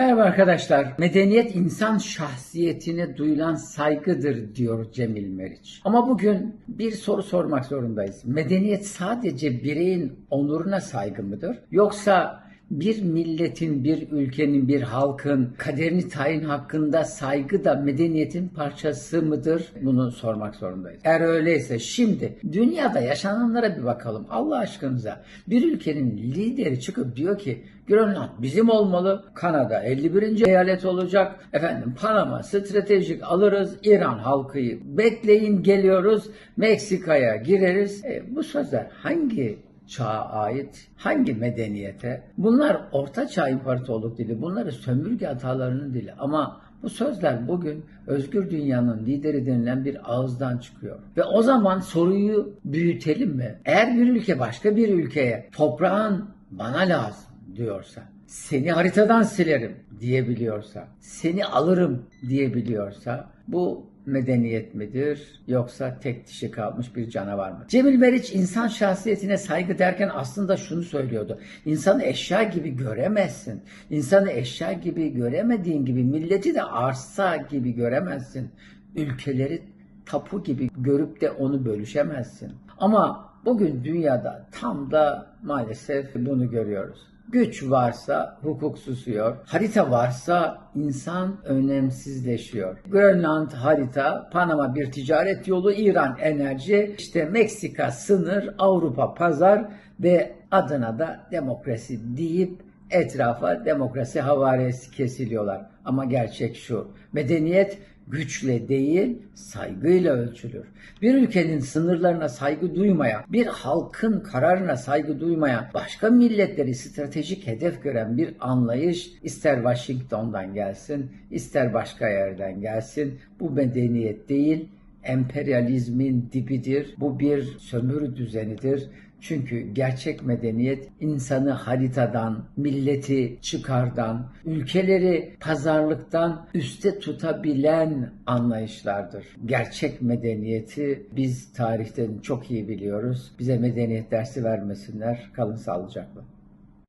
Merhaba arkadaşlar. Medeniyet insan şahsiyetine duyulan saygıdır diyor Cemil Meriç. Ama bugün bir soru sormak zorundayız. Medeniyet sadece bireyin onuruna saygı mıdır? Yoksa bir milletin, bir ülkenin, bir halkın kaderini tayin hakkında saygı da medeniyetin parçası mıdır? Bunu sormak zorundayız. Eğer öyleyse şimdi dünyada yaşananlara bir bakalım. Allah aşkınıza bir ülkenin lideri çıkıp diyor ki Grönland bizim olmalı. Kanada 51. eyalet olacak. Efendim Panama stratejik alırız. İran halkıyı bekleyin geliyoruz. Meksika'ya gireriz. E, bu sözler hangi çağa ait hangi medeniyete? Bunlar Orta Çağ İmparatorluk dili, bunları sömürge hatalarının dili ama bu sözler bugün özgür dünyanın lideri denilen bir ağızdan çıkıyor. Ve o zaman soruyu büyütelim mi? Eğer bir ülke başka bir ülkeye toprağın bana lazım diyorsa, seni haritadan silerim diyebiliyorsa, seni alırım diyebiliyorsa bu medeniyet midir yoksa tek dişi kalmış bir canavar mı? Cemil Meriç insan şahsiyetine saygı derken aslında şunu söylüyordu. İnsanı eşya gibi göremezsin. İnsanı eşya gibi göremediğin gibi milleti de arsa gibi göremezsin. Ülkeleri tapu gibi görüp de onu bölüşemezsin. Ama bugün dünyada tam da maalesef bunu görüyoruz. Güç varsa hukuk susuyor. Harita varsa insan önemsizleşiyor. Grönland harita, Panama bir ticaret yolu, İran enerji, işte Meksika sınır, Avrupa pazar ve adına da demokrasi deyip etrafa demokrasi havaresi kesiliyorlar. Ama gerçek şu, medeniyet güçle değil saygıyla ölçülür. Bir ülkenin sınırlarına saygı duymaya, bir halkın kararına saygı duymaya, başka milletleri stratejik hedef gören bir anlayış ister Washington'dan gelsin, ister başka yerden gelsin bu medeniyet değil, emperyalizmin dibidir. Bu bir sömürü düzenidir. Çünkü gerçek medeniyet insanı haritadan, milleti çıkardan, ülkeleri pazarlıktan üste tutabilen anlayışlardır. Gerçek medeniyeti biz tarihten çok iyi biliyoruz. Bize medeniyet dersi vermesinler. Kalın sağlıcakla.